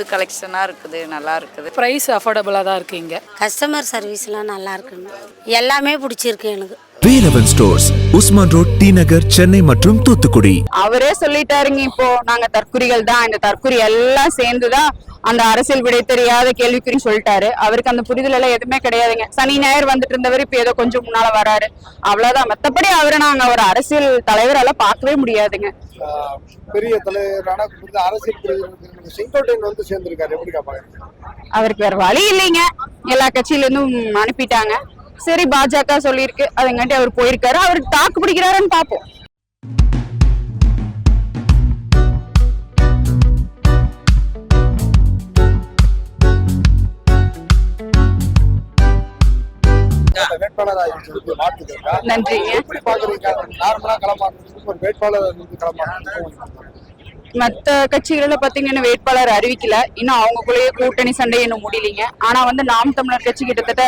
புது கலெக்ஷனாக இருக்குது நல்லா இருக்குது. ப்ரைஸ் அஃபோர்டபுளாக தான் இருக்குது இங்கே. கஸ்டமர் சர்வீஸ்லாம் நல்லா இருக்குங்க. எல்லாமே பிடிச்சிருக்கு எனக்கு. Velavan stores Usman road T Nagar Chennai மற்றும் தூத்துக்குடி. அவரே சொல்லிட்டாருங்க இப்போ நாங்க தற்குறிகள் தான். இந்த தற்குறி எல்லாம் சேர்ந்துதான் அந்த அரசியல் விடை தெரியாத கேள்விக்குறி சொல்லிட்டாரு. அவருக்கு அந்த புரிதல் எல்லாம் எதுவுமே கிடையாதுங்க. சனி ஞாயிறு வந்துட்டு இருந்தவர் இப்ப ஏதோ கொஞ்சம் முன்னால வராரு. அவ்வளவுதான். மத்தபடி அவரை நாங்க ஒரு அரசியல் தலைவரெல்லாம் பார்க்கவே முடியாதுங்க. பெரிய தலைவரான அரசியல் செங்கோட்டையன் வந்து சேர்ந்திருக்காரு. எப்படி பாக்குறீங்க அவருக்கு வேற வழி இல்லைங்க. எல்லா கட்சியில இருந்தும் அனுப்பிட்டாங்க. சரி பாஜக சொல்லியிருக்கு. அதுங்காட்டி அவர் போயிருக்காரு. அவருக்கு தாக்கு பிடிக்கிறாருன்னு பாப்போம் வேட்பாளர் ஆகிட்டு பாக்குறீங்க நார்மலா களமாடுறதுக்கு ஒரு வேட்பாளர் வந்து களமாடுறதுக்கு மத்த கட்சிகள்ல பாத்தீங்கன்னா வேட்பாளர் அறிவிக்கல. இன்னும் அவங்களுக்குள்ளேயே கூட்டணி சண்டை இன்னும் முடியலைங்க. ஆனா வந்து நாம் தமிழர் கட்சி கிட்டத்தட்ட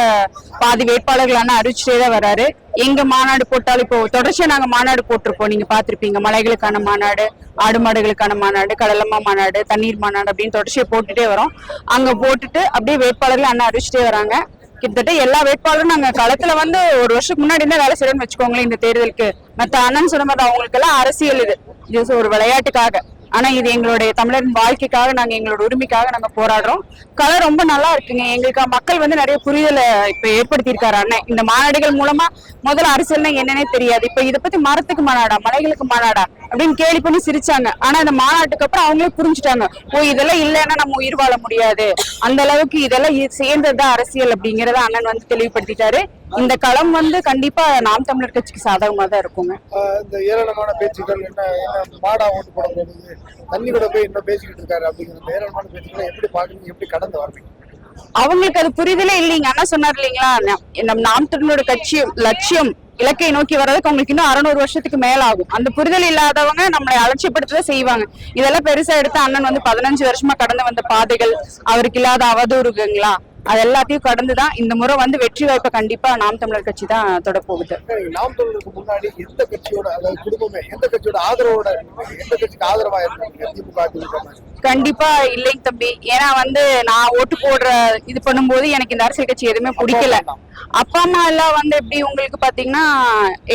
பாதி வேட்பாளர்கள் அறிவிச்சுட்டே தான் வராரு. எங்க மாநாடு போட்டாலும் இப்போ தொடர்ச்சியா நாங்க மாநாடு போட்டிருப்போம் நீங்க பாத்திருப்பீங்க மலைகளுக்கான மாநாடு ஆடு மாடுகளுக்கான மாநாடு கடலம்மா மாநாடு தண்ணீர் மாநாடு அப்படின்னு தொடர்ச்சியா போட்டுட்டே வரோம். அங்க போட்டுட்டு அப்படியே வேட்பாளர்கள் அண்ணா அறிவிச்சுட்டே வராங்க. கிட்டத்தட்ட எல்லா வேட்பாளரும் நாங்க களத்துல வந்து ஒரு வருஷத்துக்கு முன்னாடி தான் வேலை செய்யணும்னு வச்சுக்கோங்களேன் இந்த தேர்தலுக்கு. மத்த அண்ணன் சொன்ன மாதிரி அவங்களுக்கு எல்லாம் அரசியல் இது. இது ஒரு விளையாட்டுக்காக. ஆனா இது எங்களுடைய தமிழரின் வாழ்க்கைக்காக நாங்க எங்களோட உரிமைக்காக நாங்க போராடுறோம். கலை ரொம்ப நல்லா இருக்குங்க. எங்களுக்கு மக்கள் வந்து நிறைய புரிதலை இப்ப ஏற்படுத்தியிருக்காரு அண்ணன். இந்த மாநாடுகள் மூலமா முதல்ல அரசியல்னா என்னன்னே தெரியாது. இப்ப இதை பத்தி மரத்துக்கு மாநாடா? மலைகளுக்கு மாநாடா? அப்படின்னு கேலி பண்ணி சிரிச்சாங்க. ஆனா இந்த மாநாட்டுக்கு அப்புறம் அவங்களே புரிஞ்சுட்டாங்க. ஓ இதெல்லாம் இல்லைன்னா நம்ம உயிர் வாழ முடியாது. அந்த அளவுக்கு இதெல்லாம் சேர்ந்ததுதான் அரசியல் அப்படிங்கறத அண்ணன் வந்து தெளிவுபடுத்திட்டாரு. இந்த களம் வந்து கண்டிப்பா நாம் தமிழர் கட்சிக்கு சாதகமா தான் இருக்குங்க இந்த ஏராளமான பேச்சுக்கள் என்ன மாடா ஓட்டு போட போகுது தண்ணி கூட போய் என்ன பேசிக்கிட்டு இருக்காரு அப்படிங்கிற ஏராளமான பேச்சுக்களை எப்படி பாக்குறீங்க எப்படி கடந்து வரீங்க அவங்களுக்கு அது புரிதலே இல்லைங்க. அண்ணா சொன்னார் இல்லைங்களா? நம் நம் தமிழோட கட்சி லட்சியம் இலக்கை நோக்கி வர்றதுக்கு அவங்களுக்கு இன்னும் அறுநூறு வருஷத்துக்கு மேல ஆகும் அந்த புரிதல் இல்லாதவங்க நம்மளை அலட்சியப்படுத்ததான் செய்வாங்க. இதெல்லாம் பெருசா எடுத்து அண்ணன் வந்து பதினஞ்சு வருஷமா கடந்து வந்த பாதைகள் அவருக்கு இல்லாத அவதூறுங்களா அது எல்லாத்தையும் கடந்துதான் இந்த முறை வந்து வெற்றி வாய்ப்பை கண்டிப்பா நாம் தமிழர் கட்சி தான் தொட போகுது நாம் தமிழருக்கு முன்னாடி எந்த கட்சியோட குடும்பமே எந்த கட்சியோட ஆதரவோட? எந்த கட்சிக்கு ஆதரவா? கண்டிப்பா இல்லைங்க தம்பி. ஏன்னா வந்து நான் ஓட்டு போடுற இது பண்ணும்போது எனக்கு இந்த அரசியல் கட்சி எதுவுமே பிடிக்கல. அப்பா அம்மா எல்லாம் வந்து எப்படி உங்களுக்கு பாத்தீங்கன்னா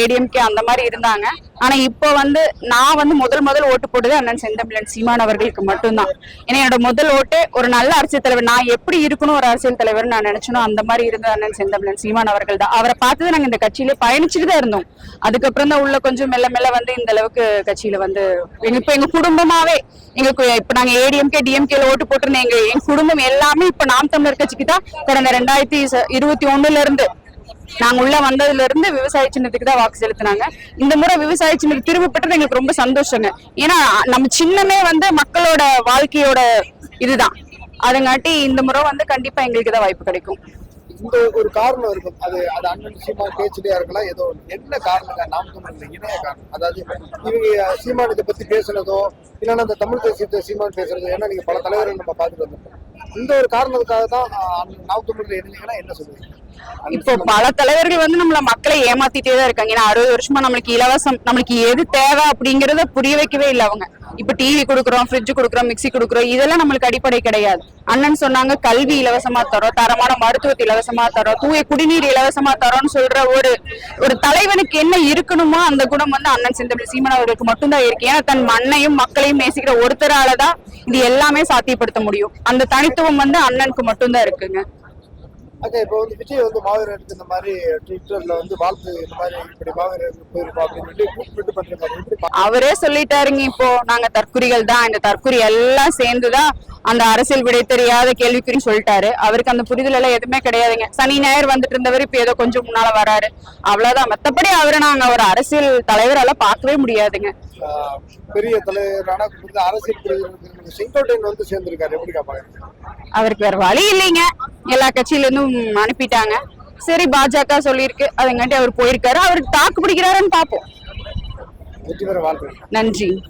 ஏடிஎம்கே அந்த மாதிரி இருந்தாங்க. ஆனா இப்போ வந்து நான் வந்து முதல் முதல் ஓட்டு போட்டது அண்ணன் செந்தமிழன் சீமான் அவர்களுக்கு மட்டும்தான். ஏன்னா என்னோட முதல் ஓட்டு ஒரு நல்ல அரசியல் தலைவர். நான் எப்படி இருக்கணும் ஒரு அரசியல் தலைவர் நான் நினைச்சனோ அந்த மாதிரி இருந்த அண்ணன் செந்தமிழன் சீமான் அவர்கள் தான். அவரை பார்த்து நாங்க இந்த கட்சியில பயணிச்சுட்டு தான் இருந்தோம். அதுக்கப்புறம் தான் உள்ள கொஞ்சம் மெல்ல மெல்ல வந்து இந்த அளவுக்கு கட்சியில வந்து எங்க இப்ப எங்க குடும்பமாவே எங்களுக்கு இப்ப நாங்க ஏடிஎம்கே டிஎம்கேல ஓட்டு போட்டிருந்தேன் எங்க எங்க குடும்பம் எல்லாமே இப்ப நாம் தமிழர் கட்சிக்கு தான். கடந்த ரெண்டாயிரத்தி இருபத்தி ஒண்ணுல இருந்து நாங்க உள்ள வந்ததுல இருந்து விவசாய சின்னத்துக்கு தான் வாக்கு செலுத்தினாங்க. இந்த முறை விவசாய சின்னத்துக்கு திரும்ப பெற்றது எங்களுக்கு ரொம்ப சந்தோஷங்க. ஏன்னா நம்ம சின்னமே வந்து மக்களோட வாழ்க்கையோட இதுதான். அதுங்காட்டி இந்த முறை வந்து கண்டிப்பா எங்களுக்கு தான் வாய்ப்பு கிடைக்கும். இந்த ஒரு காரணம் இருக்கும். அது அது அண்ணன் சீமா பேச்சுட்டே இருக்கலாம். ஏதோ என்ன காரணம் நாம் தமிழ் இணைய காரணம். அதாவது இவங்க சீமானத்தை பத்தி பேசுனதோ இல்லைன்னா அந்த தமிழ் தேசியத்தை சீமான் பேசுறதோ ஏன்னா நீங்க பல தலைவர்கள் நம்ம பார்த்துட்டு வந்திருக்கோம். இந்த ஒரு காரணத்துக்காக தான் ஆஹ், அண்ணன் இருந்தீங்கன்னா என்ன சொல்லுவீங்க இப்போ பல தலைவர்கள் வந்து நம்மள மக்களை ஏமாத்திட்டே தான் இருக்காங்க. ஏன்னா அறுபது வருஷமா நம்மளுக்கு இலவசம் நம்மளுக்கு எது தேவை அப்படிங்கறத புரிய வைக்கவே இல்லை அவங்க. இப்ப டிவி கொடுக்குறோம் ஃப்ரிட்ஜ் கொடுக்குறோம் மிக்சி கொடுக்குறோம் இதெல்லாம் நம்மளுக்கு அடிப்படை கிடையாது. அண்ணன் சொன்னாங்க கல்வி இலவசமா தரோம் தரமான மருத்துவத்தை இலவசமா தரோம் தூய குடிநீர் இலவசமா தரோம்னு சொல்ற ஒரு ஒரு தலைவனுக்கு என்ன இருக்கணுமோ அந்த குணம் வந்து அண்ணன் செந்தமிழ் சீமன் அவர்களுக்கு மட்டும்தான் இருக்கு. ஏன்னா தன் மண்ணையும் மக்களையும் நேசிக்கிற ஒருத்தராலதான் இது எல்லாமே சாத்தியப்படுத்த முடியும். அந்த தனித்துவம் வந்து அண்ணனுக்கு மட்டும்தான் இருக்குங்க. அக்கா இப்போ வந்து விஜய் வந்து மாவீரருக்கு இந்த மாதிரி ட்விட்டர்ல வந்து வாழ்த்து இந்த மாதிரி இப்படி மாவீரருக்கு போயிருப்பா அப்படின்னு சொல்லி கூப்பிட்டு பண்றாங்க அவரே சொல்லிட்டாருங்க இப்போ நாங்க தற்குறிகள் தான் இந்த தற்குறி எல்லாம் சேர்ந்துதான் அந்த அரசியல் விடை தெரியாத கேள்விக்குறி சொல்லிட்டாரு. அவருக்கு அந்த புரிதல் எல்லாம் எதுவுமே கிடையாதுங்க. சனி ஞாயிறு வந்துட்டு இருந்தவர் இப்ப ஏதோ கொஞ்சம் முன்னால வராரு. அவ்வளவுதான். மத்தபடி அவரை நாங்க ஒரு அரசியல் தலைவரால பார்க்கவே முடியாதுங்க. பெரிய தலைவரான அரசியல் செங்கோட்டையன் வந்து சேர்ந்திருக்காரு. எப்படி பாக்குறீங்க அவருக்கு வேற வழி இல்லைங்க. எல்லா கட்சியில இருந்தும் அனுப்பிட்டாங்க. சரி பாஜக சொல்லியிருக்கு. அதுங்காட்டி அவர் போயிருக்காரு. அவருக்கு தாக்கு பிடிக்கிறாருன்னு வாழ்த்துறேன் நன்றி.